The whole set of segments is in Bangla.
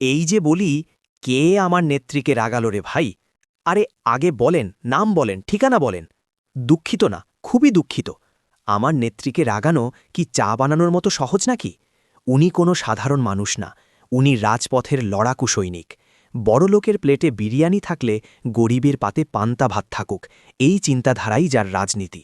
এই যে বলি কে আমার নেত্রীকে রাগালো রে ভাই? আরে আগে বলেন নাম বলেন ঠিকানা বলেন। দুঃখিত না খুবই দুঃখিত। আমার নেত্রীকে রাগানো কি চা বানানোর মতো সহজ নাকি? উনি কোনো সাধারণ মানুষ না। উনি রাজপথের লড়াকু সৈনিক। বড়লোকের প্লেটে বিরিয়ানি থাকলে গরিবের পাতে পান্তা ভাত থাকুক এই চিন্তাধারাই যার রাজনীতি।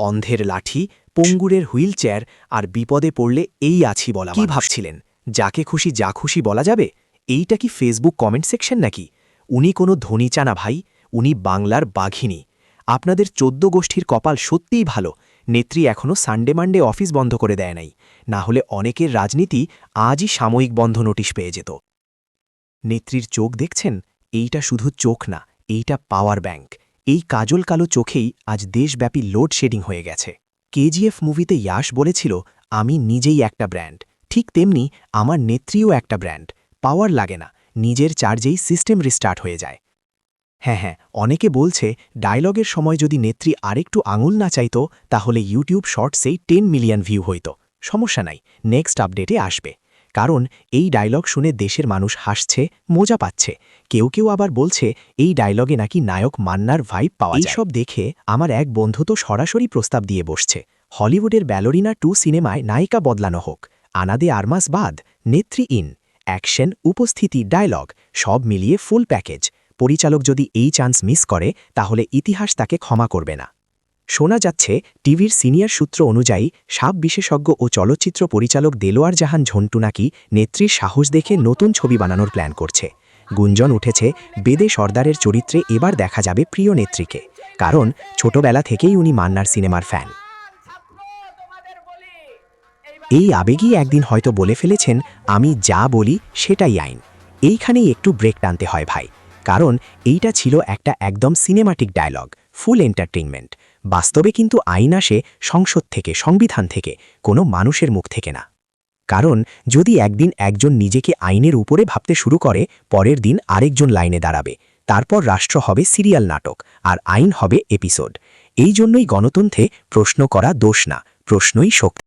অন্ধের লাঠি পঙ্গুরের হুইল চেয়ার আর বিপদে পড়লে এই আছি বলা কি ভাবছিলেন? যাকে খুশি যা খুশি বলা যাবে? এইটা কি ফেসবুক কমেন্ট সেকশন নাকি? উনি কোনো ধনী চানা ভাই, উনি বাংলার বাঘিনী। আপনাদের চোদ্দ গোষ্ঠীর কপাল সত্যিই ভালো। নেত্রী এখনও সানডে মানডে অফিস বন্ধ করে দেয় নাই। না হলে অনেকের রাজনীতি আজই সাময়িক বন্ধ নোটিশ পেয়ে যেত। নেত্রীর চোখ দেখছেন? এইটা শুধু চোখ না, এইটা পাওয়ার ব্যাংক এই কাজল কালো চোখেই আজ দেশব্যাপী লোডশেডিং হয়ে গেছে। কেজিএফ মুভিতে ইয়াশ বলেছিল, আমি নিজেই একটা ব্র্যান্ড ঠিক তেমনি আমার নেত্রীও একটা ব্র্যান্ড পাওয়ার লাগে না, নিজের চার্জেই সিস্টেম রিস্টার্ট হয়ে যায়। হ্যাঁ হ্যাঁ অনেকে বলছে ডায়লগের সময় যদি নেত্রী আরেকটু আঙুল না চাইত, তাহলে ইউটিউব শর্টসেই টেন মিলিয়ন ভিউ হইত। সমস্যা নাই, নেক্সট আপডেটে আসবে। কারণ এই ডায়লগ শুনে দেশের মানুষ হাসছে, মজা পাচ্ছে। কেউ কেউ আবার বলছে এই ডায়লগে নাকি নায়ক মান্নার ভাইব পাওয়া যায়। সব দেখে আমার এক বন্ধু তো সরাসরি প্রস্তাব দিয়ে বসছে, হলিউডের ব্যালোরিনা টু সিনেমায় নায়িকা বদলানো হোক। আনাদে আরমাস বাদ, নেত্রী ইন। অ্যাকশন, উপস্থিতি, ডায়লগ, সব মিলিয়ে ফুল প্যাকেজ। পরিচালক যদি এই চান্স মিস করে, তাহলে ইতিহাস তাকে ক্ষমা করবে না। শোনা যাচ্ছে, টিভির সিনিয়র সূত্র অনুযায়ী সাপ বিশেষজ্ঞ ও চলচ্চিত্র পরিচালক দেলোয়ার জাহান ঝন্টু নাকি নেত্রীর সাহস দেখে নতুন ছবি বানানোর প্ল্যান করছে। গুঞ্জন উঠেছে, বেদে সর্দারের চরিত্রে এবার দেখা যাবে প্রিয় নেত্রীকে। কারণ, ছোটবেলা থেকেই উনি মান্নার সিনেমার ফ্যান। এই আবেগই একদিন হয়তো বলে ফেলেছেন, আমি যা বলি সেটাই আইন। এইখানেই একটু ব্রেক টানতে হয় ভাই। কারণ এইটা ছিল একটা একদম সিনেমাটিক ডায়লগ ফুল এন্টারটেইনমেন্ট বাস্তবে কিন্তু আইন আসে সংসদ থেকে, সংবিধান থেকে, কোনো মানুষের মুখ থেকে না। কারণ যদি একদিন একজন নিজেকে আইনের উপরে ভাবতে শুরু করে, পরের দিন আরেকজন লাইনে দাঁড়াবে। তারপর রাষ্ট্র হবে সিরিয়াল নাটক, আর আইন হবে এপিসোড এই জন্যই গণতন্ত্রে প্রশ্ন করা দোষ না, প্রশ্নই শক্তি।